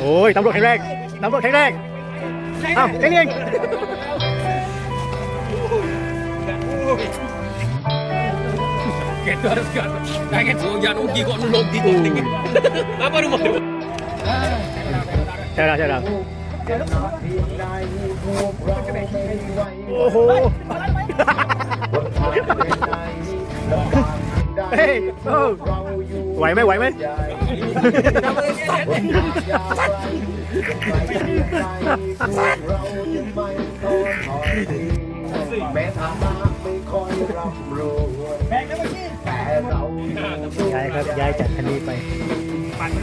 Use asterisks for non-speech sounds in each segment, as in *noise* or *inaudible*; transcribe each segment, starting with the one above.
โอ้ยตำรวจแข็งแรงตำรวจแข็งแรงอ้าวแข็งแรง Gitu harus kan. Kayak gitu jangan ugi kok nulung gitu tinggi. Apa lu mau? ใช่แล้วใช่แล้วโอ้โหเฮ้ยโอ้ไหวไหมไหวไหม แม้ฐานะไม่ค่อยร่ำรวยแต่เรายายครับย้ายจากคันนี้ไป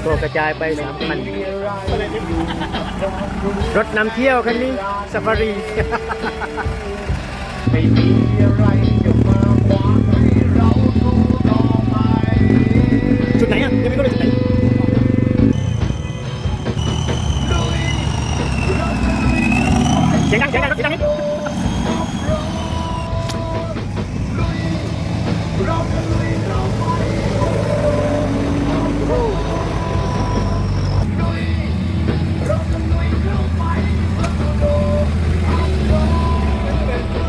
ตัวกระจายไปสามคันรถนำเที่ยวคันนี้ซาฟารีไม่มีอะไรจะ สียงดังเสียงดังเสียงดังนิด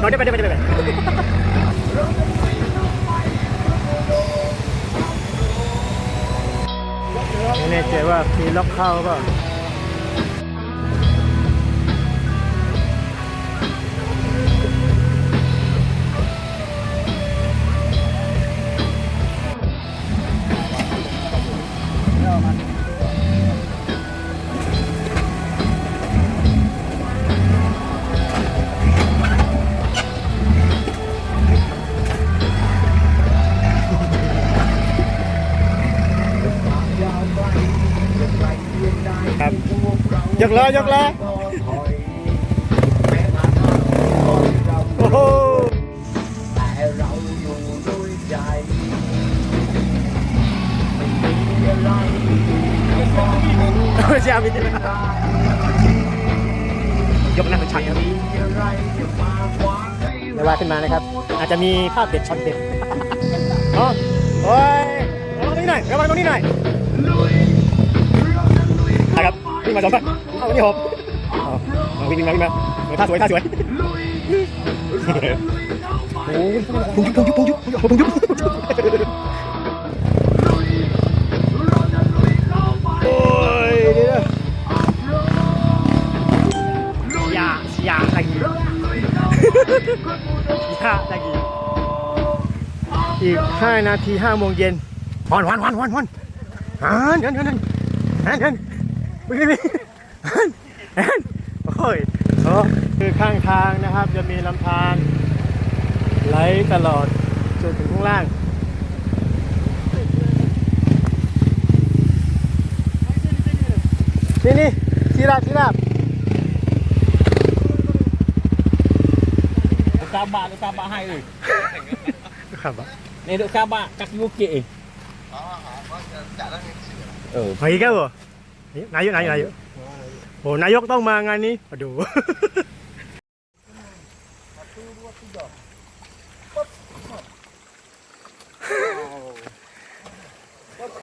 นอนได้ไปได้ไปได้ไปไม่แน่ใจว่ามีล็อกเข้าเปล่า ครับยกล้อยกล้อโอ้โหแต่เราอยู่ด้วยใจไม่ไรจะขวางไม่ใช่อาวินยกหน้าเป็นชันครับมีอะไม่ว่าขึ้นมานะครับ อาจจะมีภาพเด็ดช็อตเด็ดอ๋อโอ้ยระวังตรงนี้หน่อยระวังตรงนี้หน่อย นะครับวิ่งมาสองคนเอานี่หกอ๋อเอาวิ่งวิ่งมาวิ่งมาท่าสวยท่าสวยโอ้ยพุงยุบพุงยุบพุงยุบพุงยุบโอ้ยเดี๋ยวนะอย่าอย่าอะไรอย่างงี้อีกห้านาทีห้าโมงเย็นวันวันวันวันวัน ฮันฮันฮันฮันฮันวิ่งวิ่งฮันฮันโอ้ยโอ้คือข้างทางนะครับ จะมีลำธารไหลตลอดจนถึงข้างล่างนี่นี่ชีราบชีราบ Sabak tu sabak hai tu. ครับอะ Ni duk sabak kaki bukit eh. Oh. มาอีกแล้วเหรอนี่นายกนายกนายกโอ้นายกต้องมางานนี้มาดู เ *laughs*